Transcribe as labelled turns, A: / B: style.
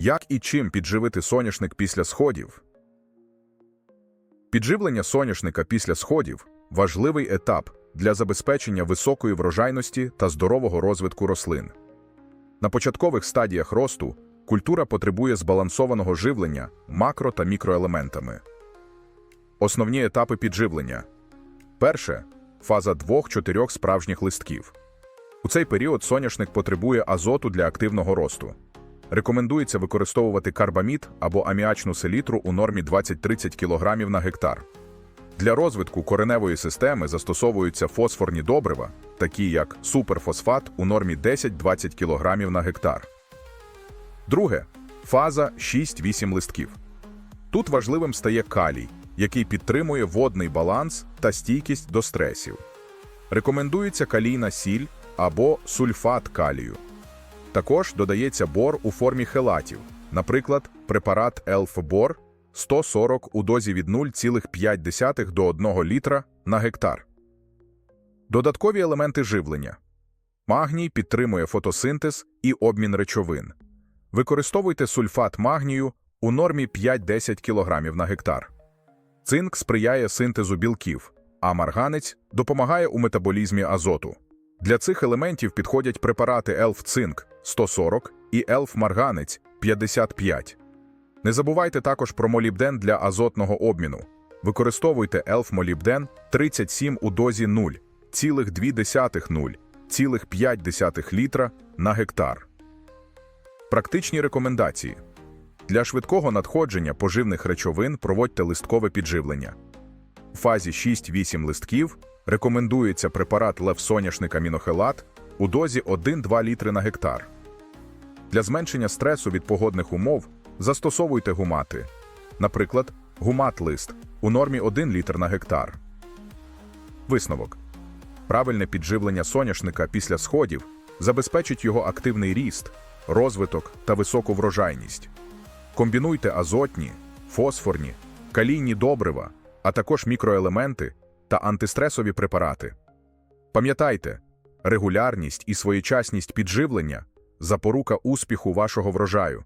A: Як і чим підживити соняшник після сходів? Підживлення соняшника після сходів важливий етап для забезпечення високої врожайності та здорового розвитку рослин. На початкових стадіях росту культура потребує збалансованого живлення макро та мікроелементами. Основні етапи підживлення. Перше фаза 2-4 справжніх листків. У цей період соняшник потребує азоту для активного росту. Рекомендується використовувати карбамід або аміачну селітру у нормі 20-30 кг на гектар. Для розвитку кореневої системи застосовуються фосфорні добрива, такі як суперфосфат у нормі 10-20 кг на гектар. Друге фаза 6-8 листків. Тут важливим стає калій, який підтримує водний баланс та стійкість до стресів. Рекомендується калійна сіль або сульфат калію. Також додається бор у формі хелатів, наприклад, препарат Елфбор 140 у дозі від 0,5 до 1 літра на гектар. Додаткові елементи живлення. Магній підтримує фотосинтез і обмін речовин. Використовуйте сульфат магнію у нормі 5-10 кг на гектар. Цинк сприяє синтезу білків, а марганець допомагає у метаболізмі азоту. Для цих елементів підходять препарати Елф-цинк 140 і Елф-марганець 55. Не забувайте також про молібден для азотного обміну. Використовуйте Елф-молібден 37 у дозі 0,2 0,5 літра на гектар. Практичні рекомендації. Для швидкого надходження поживних речовин проводьте листкове підживлення. Фазі 6-8 листків рекомендується препарат левсоняшника мінохелат у дозі 1-2 літри на гектар. Для зменшення стресу від погодних умов застосовуйте гумати. Наприклад, гумат-лист у нормі 1 літр на гектар. Висновок. Правильне підживлення соняшника після сходів забезпечить його активний ріст, розвиток та високу врожайність. Комбінуйте азотні, фосфорні, калійні добрива, а також мікроелементи та антистресові препарати. Пам'ятайте, регулярність і своєчасність підживлення запорука успіху вашого врожаю.